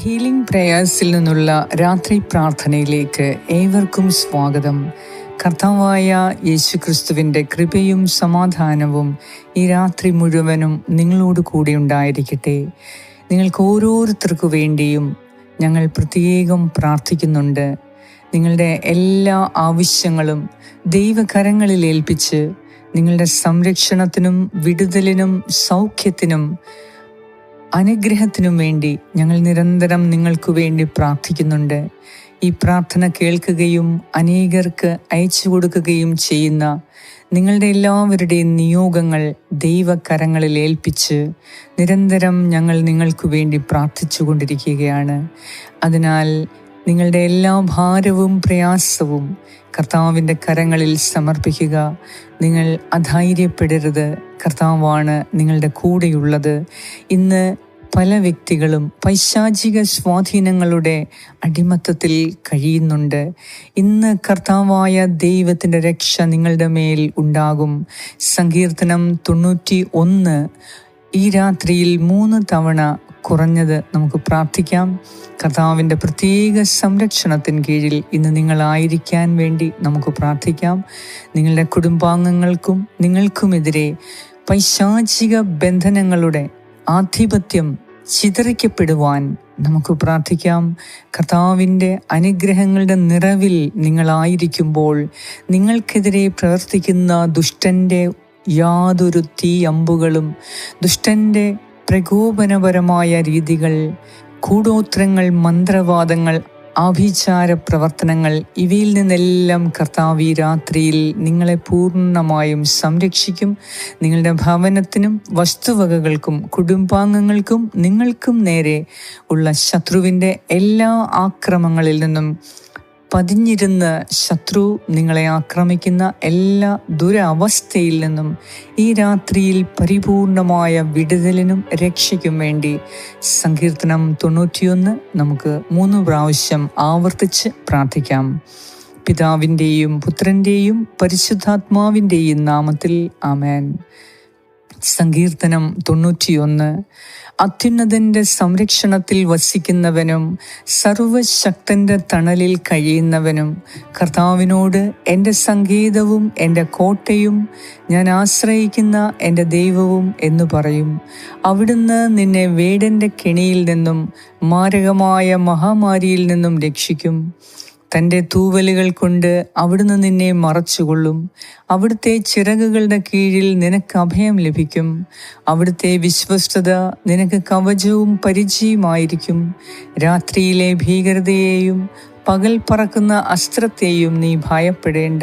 Healing പ്രേയേഴ്സിൽ നിന്നുള്ള രാത്രി പ്രാർത്ഥനയിലേക്ക് ഏവർക്കും സ്വാഗതം. കർത്താവായ യേശുക്രിസ്തുവിന്റെ കൃപയും സമാധാനവും ഈ രാത്രി മുഴുവനും നിങ്ങളോട് കൂടി ഉണ്ടായിരിക്കട്ടെ. നിങ്ങൾക്ക് ഓരോരുത്തർക്കു വേണ്ടിയും ഞങ്ങൾ പ്രത്യേകം പ്രാർത്ഥിക്കുന്നുണ്ട്. നിങ്ങളുടെ എല്ലാ ആവശ്യങ്ങളും ദൈവകരങ്ങളിൽ ഏൽപ്പിച്ച് നിങ്ങളുടെ സംരക്ഷണത്തിനും വിടുതലിനും സൗഖ്യത്തിനും അനുഗ്രഹത്തിനും വേണ്ടി ഞങ്ങൾ നിരന്തരം നിങ്ങൾക്കു വേണ്ടി പ്രാർത്ഥിക്കുന്നുണ്ട്. ഈ പ്രാർത്ഥന കേൾക്കുകയും അനേകർക്ക് അയച്ചു കൊടുക്കുകയും ചെയ്യുന്ന നിങ്ങളുടെ എല്ലാവരുടെയും നിയോഗങ്ങൾ ദൈവകരങ്ങളിൽ ഏൽപ്പിച്ച് നിരന്തരം ഞങ്ങൾ നിങ്ങൾക്കു വേണ്ടി പ്രാർത്ഥിച്ചു കൊണ്ടിരിക്കുകയാണ് അതിനാൽ നിങ്ങളുടെ എല്ലാ ഭാരവും പ്രയാസവും കർത്താവിന്റെ കരങ്ങളിൽ സമർപ്പിക്കുക. നിങ്ങൾ അധൈര്യപ്പെടരുത്. കർത്താവാണ് നിങ്ങളുടെ കൂടെയുള്ളത്. ഇന്ന് പല വ്യക്തികളും പൈശാചിക സ്വാധീനങ്ങളുടെ അടിമത്തത്തിൽ കഴിയുന്നുണ്ട്. ഇന്ന് കർത്താവായ ദൈവത്തിന്റെ രക്ഷ നിങ്ങളുടെ മേൽ ഉണ്ടാകും. സങ്കീർത്തനം തൊണ്ണൂറ്റി ഒന്ന് ഈ രാത്രിയിൽ മൂന്ന് തവണ കുറഞ്ഞത് നമുക്ക് പ്രാർത്ഥിക്കാം. കർത്താവിന്റെ പ്രത്യേക സംരക്ഷണത്തിന് കീഴിൽ ഇന്ന് നിങ്ങളായിരിക്കാൻ വേണ്ടി നമുക്ക് പ്രാർത്ഥിക്കാം. നിങ്ങളുടെ കുടുംബാംഗങ്ങൾക്കും നിങ്ങൾക്കുമെതിരെ പൈശാചിക ബന്ധനങ്ങളുടെ ആധിപത്യം ചിതറിക്കപ്പെടുവാൻ നമുക്ക് പ്രാർത്ഥിക്കാം. കർത്താവിന്റെ അനുഗ്രഹങ്ങളുടെ നിറവിൽ നിങ്ങളായിരിക്കുമ്പോൾ നിങ്ങൾക്കെതിരെ പ്രവർത്തിക്കുന്ന ദുഷ്ടന്റെ യാതൊരു തീ അമ്പുകളും ദുഷ്ടന്റെ പ്രകോപനപരമായ രീതികൾ കൂടോത്രങ്ങൾ മന്ത്രവാദങ്ങൾ ആഭിചാര പ്രവർത്തനങ്ങൾ ഇവയിൽ നിന്നെല്ലാം കർത്താവ് ഈ രാത്രിയിൽ നിങ്ങളെ പൂർണമായും സംരക്ഷിക്കും. നിങ്ങളുടെ ഭവനത്തിനും വസ്തുവകകൾക്കും കുടുംബാംഗങ്ങൾക്കും നിങ്ങൾക്കും നേരെ ഉള്ള ശത്രുവിന്റെ എല്ലാ ആക്രമങ്ങളിൽ നിന്നും പതിഞ്ഞിരുന്ന് ശത്രു നിങ്ങളെ ആക്രമിക്കുന്ന എല്ലാ ദുരവസ്ഥയിൽ നിന്നും ഈ രാത്രിയിൽ പരിപൂർണമായ വിടുതലിനും രക്ഷയ്ക്കും വേണ്ടി സങ്കീർത്തനം തൊണ്ണൂറ്റിയൊന്ന് നമുക്ക് മൂന്ന് പ്രാവശ്യം ആവർത്തിച്ച് പ്രാർത്ഥിക്കാം. പിതാവിന്റെയും പുത്രന്റെയും പരിശുദ്ധാത്മാവിന്റെയും നാമത്തിൽ ആമേൻ. സങ്കീർത്തനം തൊണ്ണൂറ്റിയൊന്ന്. അത്യുന്നതന്റെ സംരക്ഷണത്തിൽ വസിക്കുന്നവനും സർവശക്തന്റെ തണലിൽ കഴിയുന്നവനും. കർത്താവിനോട് എന്റെ സംഗീതവും എന്റെ കോട്ടയും ഞാൻ ആശ്രയിക്കുന്ന എന്റെ ദൈവവും എന്ന് പറയും. അവിടുന്ന് നിന്നെ വേടന്റെ കെണിയിൽ നിന്നും മാരകമായ മഹാമാരിയിൽ നിന്നും രക്ഷിക്കും. തന്റെ തൂവലുകൾ കൊണ്ട് അവിടുന്ന് നിന്നെ മറച്ചുകൊള്ളും. അവിടുത്തെ ചിറകുകളുടെ കീഴിൽ നിനക്ക് അഭയം ലഭിക്കും. അവിടുത്തെ വിശ്വസ്തത നിനക്ക് കവചവും പരിചയമായിരിക്കും രാത്രിയിലെ ഭീകരതയെയും പകൽ പറക്കുന്ന അസ്ത്രത്തെയും നീ ഭയപ്പെടേണ്ട.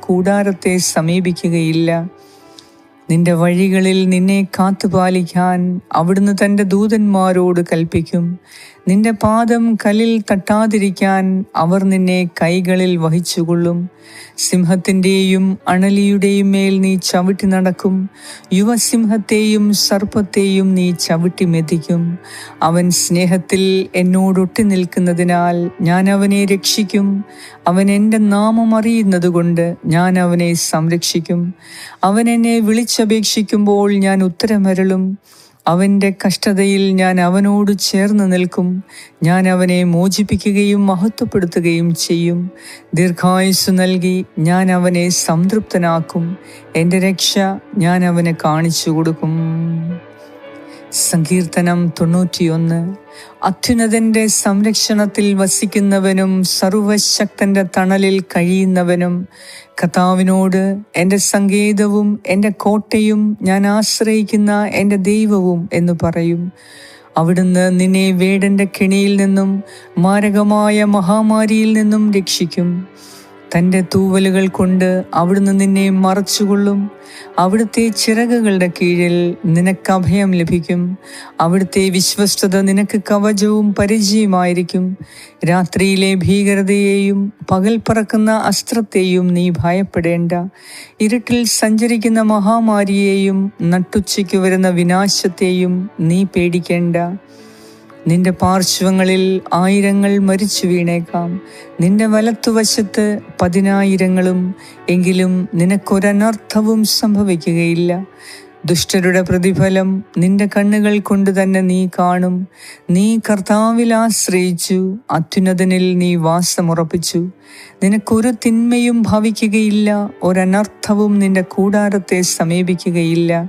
കൂടാരത്തെ സമീപിക്കുകയില്ല. നിന്റെ വഴികളിൽ നിന്നെ കാത്തുപാലിക്കാൻ അവിടുന്ന് തന്റെ ദൂതന്മാരോട് കൽപ്പിക്കും. നിന്റെ പാദം കല്ലിൽ തട്ടാതിരിക്കാൻ അവർ നിന്നെ കൈകളിൽ വഹിച്ചുകൊള്ളും. സിംഹത്തിന്റെയും അണലിയുടെയും മേൽ നീ ചവിട്ടി നടക്കും. യുവസിംഹത്തെയും സർപ്പത്തെയും നീ ചവിട്ടി മെതിക്കും. അവൻ സ്നേഹത്തിൽ എന്നോടൊട്ടി നിൽക്കുന്നതിനാൽ ഞാൻ അവനെ രക്ഷിക്കും. അവൻ എന്റെ നാമം അറിയുന്നതുകൊണ്ട് ഞാൻ അവനെ സംരക്ഷിക്കും. അവൻ എന്നെ വിളിച്ചപേക്ഷിക്കുമ്പോൾ ഞാൻ ഉത്തരമരളും. അവന്റെ കഷ്ടതയിൽ ഞാൻ അവനോട് ചേർന്ന് നിൽക്കും. ഞാൻ അവനെ മോചിപ്പിക്കുകയും മഹത്വപ്പെടുത്തുകയും ചെയ്യും. ദീർഘായുസ് നൽകി ഞാൻ അവനെ സംതൃപ്തനാക്കും. എന്റെ രക്ഷ ഞാൻ അവനെ കാണിച്ചു കൊടുക്കും. സങ്കീർത്തനം തൊണ്ണൂറ്റിയൊന്ന്. അത്യുന്നതന്റെ സംരക്ഷണത്തിൽ വസിക്കുന്നവനും സർവശക്തന്റെ തണലിൽ കഴിയുന്നവനും. കർത്താവിനോട് എന്റെ സങ്കേതവും എന്റെ കോട്ടയും ഞാൻ ആശ്രയിക്കുന്ന എന്റെ ദൈവവും എന്ന് പറയും. അവിടുന്ന് നിന്നെ വേടന്റെ കെണിയിൽ നിന്നും മാരകമായ മഹാമാരിയിൽ നിന്നും രക്ഷിക്കും. തന്റെ തൂവലുകൾ കൊണ്ട് അവിടുന്ന് നിന്നെ മറച്ചുകൊള്ളും. അവിടുത്തെ ചിറകുകളുടെ കീഴിൽ നിനക്ക് അഭയം ലഭിക്കും. അവിടുത്തെ വിശ്വസ്തത നിനക്ക് കവചവും പരിചയമായിരിക്കും രാത്രിയിലെ ഭീകരതയെയും പകൽ പറക്കുന്ന അസ്ത്രത്തെയും നീ ഭയപ്പെടേണ്ട. ഇരുട്ടിൽ സഞ്ചരിക്കുന്ന മഹാമാരിയെയും നട്ടുച്ചയ്ക്ക് വരുന്ന വിനാശത്തെയും നീ പേടിക്കേണ്ട. നിന്റെ പാർശ്വങ്ങളിൽ ആയിരങ്ങൾ മരിച്ചു വീണേക്കാം. നിന്റെ വലത്തുവശത്ത് പതിനായിരങ്ങളും എങ്കിലും നിനക്കൊരനർത്ഥവും സംഭവിക്കുകയില്ല. ദുഷ്ടരുടെ പ്രതിഫലം നിന്റെ കണ്ണുകൾ കൊണ്ട് തന്നെ നീ കാണും. നീ കർത്താവിൽ ആശ്രയിച്ചു അത്യുന്നതനിൽ നീ വാസമുറപ്പിച്ചു. നിനക്കൊരു തിന്മയും ഭവിക്കുകയില്ല ഒരനർത്ഥവും നിന്റെ കൂടാരത്തെ സമീപിക്കുകയില്ല.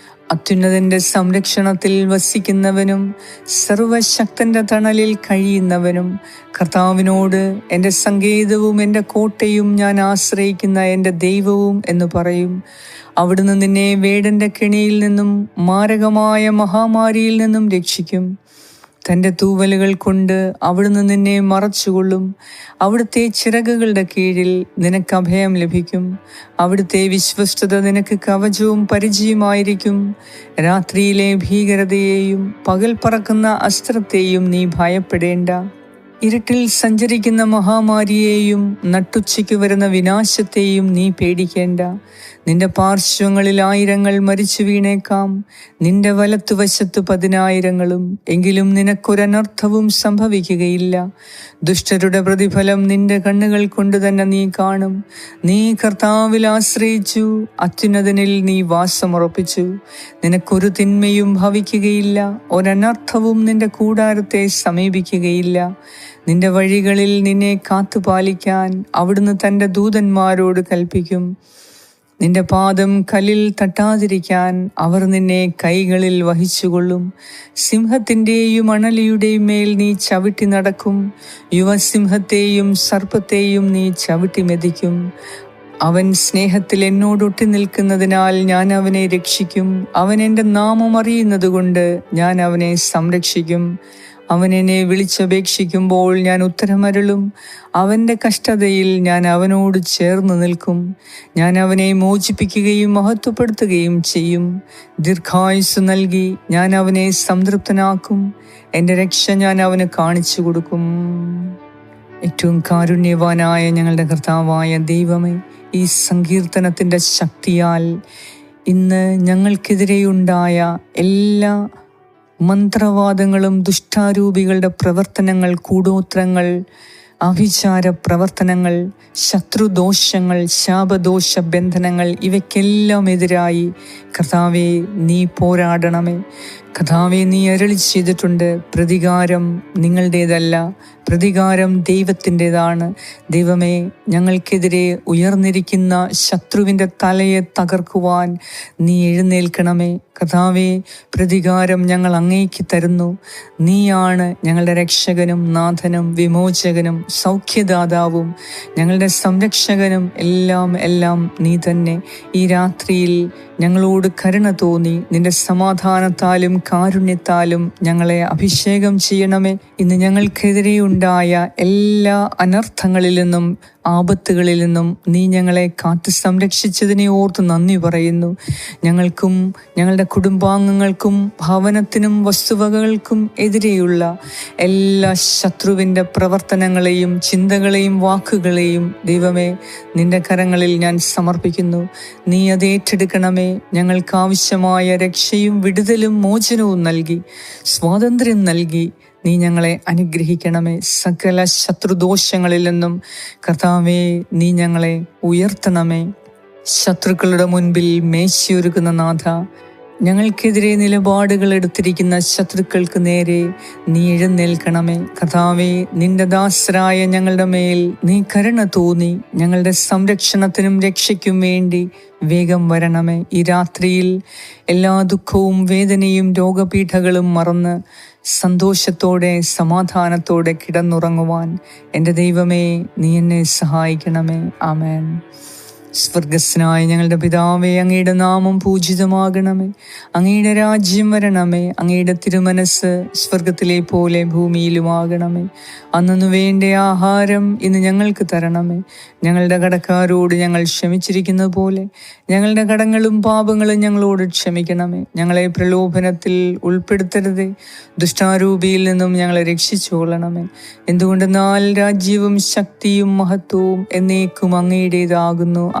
അത്യുന്നതന്റെ സംരക്ഷണത്തിൽ വസിക്കുന്നവനും സർവശക്തന്റെ തണലിൽ കഴിയുന്നവനും കർത്താവിനോട് എന്റെ സങ്കേതവും എന്റെ കോട്ടയും ഞാൻ ആശ്രയിക്കുന്ന എന്റെ ദൈവവും എന്ന് പറയും. അവിടുന്ന് നിന്നെ വേടന്റെ കെണിയിൽ നിന്നും മാരകമായ മഹാമാരിയിൽ നിന്നും രക്ഷിക്കും. തന്റെ തൂവലുകൾ കൊണ്ട് അവിടുന്ന് നിന്നെ മറച്ചുകൊള്ളും. അവിടുത്തെ ചിറകുകളുടെ കീഴിൽ നിനക്ക് അഭയം ലഭിക്കും. അവിടുത്തെ വിശ്വസ്തത നിനക്ക് കവചവും പരിചയമായിരിക്കും രാത്രിയിലെ ഭീകരതയെയും പകൽ പറക്കുന്ന അസ്ത്രത്തെയും നീ ഭയപ്പെടേണ്ട. ഇരുട്ടിൽ സഞ്ചരിക്കുന്ന മഹാമാരിയെയും നട്ടുച്ചയ്ക്ക് വരുന്ന വിനാശത്തെയും നീ പേടിക്കേണ്ട. നിന്റെ പാർശ്വങ്ങളിൽ ആയിരങ്ങൾ മരിച്ചു വീണേക്കാം. നിന്റെ വലത്തുവശത്ത് പതിനായിരങ്ങളും എങ്കിലും നിനക്കൊരനർത്ഥവും സംഭവിക്കുകയില്ല. ദുഷ്ടരുടെ പ്രതിഫലം നിന്റെ കണ്ണുകൾ കൊണ്ട് തന്നെ നീ കാണും. നീ കർത്താവിൽ ആശ്രയിച്ചു അത്യുന്നതനിൽ നീ വാസമുറപ്പിച്ചു. നിനക്കൊരു തിന്മയും ഭവിക്കുകയില്ല ഒരനർത്ഥവും നിന്റെ കൂടാരത്തെ സമീപിക്കുകയില്ല. നിന്റെ വഴികളിൽ നിന്നെ കാത്തു പാലിക്കാൻ അവിടുന്ന് തന്റെ ദൂതന്മാരോട് കൽപ്പിക്കും. നിന്റെ പാദം കല്ലിൽ തട്ടാതിരിക്കാൻ അവർ നിന്നെ കൈകളിൽ വഹിച്ചുകൊള്ളും. സിംഹത്തിന്റെയും അണലിയുടെയും മേൽ നീ ചവിട്ടി നടക്കും. യുവസിംഹത്തെയും സർപ്പത്തെയും നീ ചവിട്ടി മെതിക്കും. അവൻ സ്നേഹത്തിൽ എന്നോടൊട്ടി നിൽക്കുന്നതിനാൽ ഞാൻ അവനെ രക്ഷിക്കും. അവൻ എന്റെ നാമം അറിയുന്നതുകൊണ്ട് ഞാൻ അവനെ സംരക്ഷിക്കും. അവൻ എന്നെ വിളിച്ചപേക്ഷിക്കുമ്പോൾ ഞാൻ ഉത്തരമരുളും. അവന്റെ കഷ്ടതയിൽ ഞാൻ അവനോട് ചേർന്ന് നിൽക്കും. ഞാൻ അവനെ മോചിപ്പിക്കുകയും മഹത്വപ്പെടുത്തുകയും ചെയ്യും. ദീർഘായുസ് നൽകി ഞാൻ അവനെ സംതൃപ്തനാക്കും. എന്റെ രക്ഷ ഞാൻ അവന് കാണിച്ചു കൊടുക്കും. ഏറ്റവും കാരുണ്യവാനായ ഞങ്ങളുടെ കർത്താവായ ദൈവമേ ഈ സങ്കീർത്തനത്തിന്റെ ശക്തിയാൽ ഇന്ന് ഞങ്ങൾക്കെതിരെയുണ്ടായ എല്ലാ മന്ത്രവാദങ്ങളും ദുഷ്ടാരൂപികളുടെ പ്രവർത്തനങ്ങൾ കൂടോത്രങ്ങൾ അഭിചാര പ്രവർത്തനങ്ങൾ ശത്രുദോഷങ്ങൾ ശാപദോഷ ബന്ധനങ്ങൾ ഇവയ്ക്കെല്ലാം എതിരായി കർത്താവെ നീ പോരാടണമേ. കഥാവെ നീ അരളി ചെയ്തിട്ടുണ്ട്. പ്രതികാരം നിങ്ങളുടേതല്ല. പ്രതികാരം ദൈവത്തിന്റെതാണ്. ദൈവമേ ഞങ്ങൾക്കെതിരെ ഉയർന്നിരിക്കുന്ന ശത്രുവിന്റെ തലയെ തകർക്കുവാൻ നീ എഴുന്നേൽക്കണമേ. കഥാവെ പ്രതികാരം ഞങ്ങൾ അങ്ങേക്ക് തരുന്നു. നീയാണ് ഞങ്ങളുടെ രക്ഷകനും നാഥനും വിമോചകനും സൗഖ്യദാതാവും. ഞങ്ങളുടെ സംരക്ഷകനും എല്ലാം എല്ലാം നീ തന്നെ. ഈ രാത്രിയിൽ ഞങ്ങളോട് കരുണ തോന്നി. നിന്റെ സമാധാനത്താലും കാരുണ്യത്താലും ഞങ്ങളെ അഭിഷേകം ചെയ്യണമേ. ഇന്ന് ഞങ്ങൾക്കെതിരെ ഉണ്ടായ എല്ലാ അനർത്ഥങ്ങളിൽ നിന്നും ആപത്തുകളിൽ നിന്നും നീ ഞങ്ങളെ കാത്തു സംരക്ഷിച്ചതിനെ ഓർത്ത് നന്ദി പറയുന്നു. ഞങ്ങൾക്കും ഞങ്ങളുടെ കുടുംബാംഗങ്ങൾക്കും ഭവനത്തിനും വസ്തുവകകൾക്കും എതിരെയുള്ള എല്ലാ ശത്രുവിന്റെ പ്രവർത്തനങ്ങളെയും ചിന്തകളെയും വാക്കുകളെയും ദൈവമേ നിന്റെ കരങ്ങളിൽ ഞാൻ സമർപ്പിക്കുന്നു. നീ അത് ഏറ്റെടുക്കണമേ. ഞങ്ങൾക്ക് ആവശ്യമായ രക്ഷയും വിടുതലും മോചനവും നൽകി സ്വാതന്ത്ര്യം നൽകി നീ ഞങ്ങളെ അനുഗ്രഹിക്കണമേ. സകല ശത്രുദോഷങ്ങളിൽ നിന്നും കർത്താവേ നീ ഞങ്ങളെ ഉയർത്തണമേ. ശത്രുക്കളുടെ മുൻപിൽ മേശയൊരുക്കുന്ന നാഥ ഞങ്ങൾക്കെതിരെ നിലപാടുകൾ എടുത്തിരിക്കുന്ന ശത്രുക്കൾക്ക് നേരെ നീ എഴുന്നേൽക്കണമേ. കഥാവേ നിന്റെ ദാസരായ ഞങ്ങളുടെ മേൽ നീ കരുണ തോന്നി. ഞങ്ങളുടെ സംരക്ഷണത്തിനും രക്ഷയ്ക്കും വേണ്ടി വേഗം വരണമേ. ഈ രാത്രിയിൽ എല്ലാ ദുഃഖവും വേദനയും രോഗപീഠകളും മറന്ന് സന്തോഷത്തോടെ സമാധാനത്തോടെ കിടന്നുറങ്ങുവാൻ എന്റെ ദൈവമേ നീ എന്നെ സഹായിക്കണമേ. ആമേൻ. സ്വർഗസ്നായ ഞങ്ങളുടെ പിതാവേ അങ്ങയുടെ നാമം പൂജിതമാകണമേ. അങ്ങയുടെ രാജ്യം വരണമേ. അങ്ങയുടെ തിരുമനസ് സ്വർഗത്തിലെ പോലെ ഭൂമിയിലുമാകണമേ. അന്നു വേണ്ട ആഹാരം ഇന്ന് ഞങ്ങൾക്ക് തരണമേ. ഞങ്ങളുടെ കടക്കാരോട് ഞങ്ങൾ ക്ഷമിച്ചിരിക്കുന്ന പോലെ ഞങ്ങളുടെ കടങ്ങളും പാപങ്ങളും ഞങ്ങളോട് ക്ഷമിക്കണമേ. ഞങ്ങളെ പ്രലോഭനത്തിൽ ഉൾപ്പെടുത്തരുതേ. ദുഷ്ടാരൂപിയിൽ നിന്നും ഞങ്ങളെ രക്ഷിച്ചുകൊള്ളണമേ. എന്തുകൊണ്ടെന്നാൽ രാജ്യവും ശക്തിയും മഹത്വവും എന്നേക്കും അങ്ങയുടേതാകുന്നു.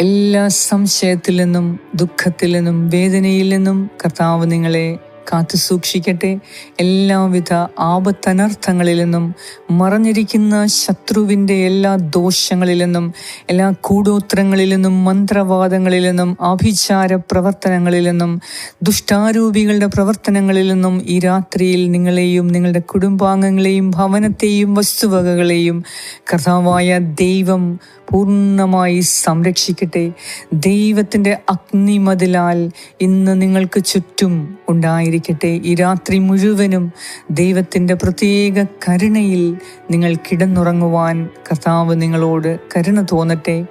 എല്ലാ സംശയത്തിൽ നിന്നും ദുഃഖത്തിൽ നിന്നും വേദനയിൽ നിന്നും കർത്താവ് നിങ്ങളെ കാത്തു സൂക്ഷിക്കട്ടെ. എല്ലാവിധ ആപത്തനർത്ഥങ്ങളിൽ നിന്നും മറഞ്ഞിരിക്കുന്ന ശത്രുവിന്റെ എല്ലാ ദോഷങ്ങളിൽ നിന്നും എല്ലാ കൂടോത്രങ്ങളിൽ നിന്നും മന്ത്രവാദങ്ങളിൽ നിന്നും ആഭിചാര പ്രവർത്തനങ്ങളിൽ നിന്നും ദുഷ്ടാരൂപികളുടെ പ്രവർത്തനങ്ങളിൽ നിന്നും ഈ രാത്രിയിൽ നിങ്ങളെയും നിങ്ങളുടെ കുടുംബാംഗങ്ങളെയും ഭവനത്തെയും വസ്തുവകകളെയും കർത്താവായ ദൈവം പൂർണമായി സംരക്ഷിക്കട്ടെ. ദൈവത്തിന്റെ അഗ്നിമതിലാൽ ഇന്ന് നിങ്ങൾക്ക് ചുറ്റും ഉണ്ടായിരിക്കട്ടെ. ഈ രാത്രി മുഴുവനും ദൈവത്തിന്റെ പ്രത്യേക കരുണയിൽ നിങ്ങൾ കിടന്നുറങ്ങുവാൻ കർത്താവ് നിങ്ങളോട് കരുണ തോന്നട്ടെ.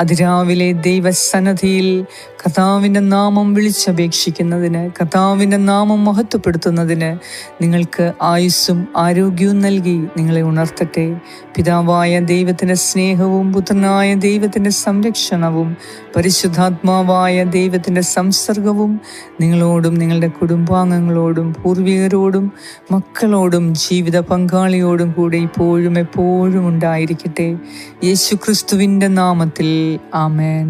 അതിരാവിലെ ദൈവസന്നധിയിൽ കർത്താവിന്റെ നാമം വിളിച്ചപേക്ഷിക്കുന്നതിന് കർത്താവിന്റെ നാമം മഹത്വപ്പെടുത്തുന്നതിന് നിങ്ങൾക്ക് ആയുസ്സും ആരോഗ്യവും നൽകി നിങ്ങളെ ഉണർത്തട്ടെ. പിതാവായ ദൈവത്തിന്റെ സ്നേഹവും പുത്രനായ ദൈവത്തിന്റെ സംരക്ഷണവും പരിശുദ്ധാത്മാവായ ദൈവത്തിന്റെ സംസർഗവും നിങ്ങളോടും നിങ്ങളുടെ കുടുംബാംഗങ്ങളോടും പൂർവികരോടും മക്കളോടും ജീവിത പങ്കാളിയോടും കൂടെ ഇപ്പോഴും എപ്പോഴും ഉണ്ടായിരിക്കട്ടെ. യേശു ക്രിസ്തുവിന്റെ നാമത്തിൽ ആമേൻ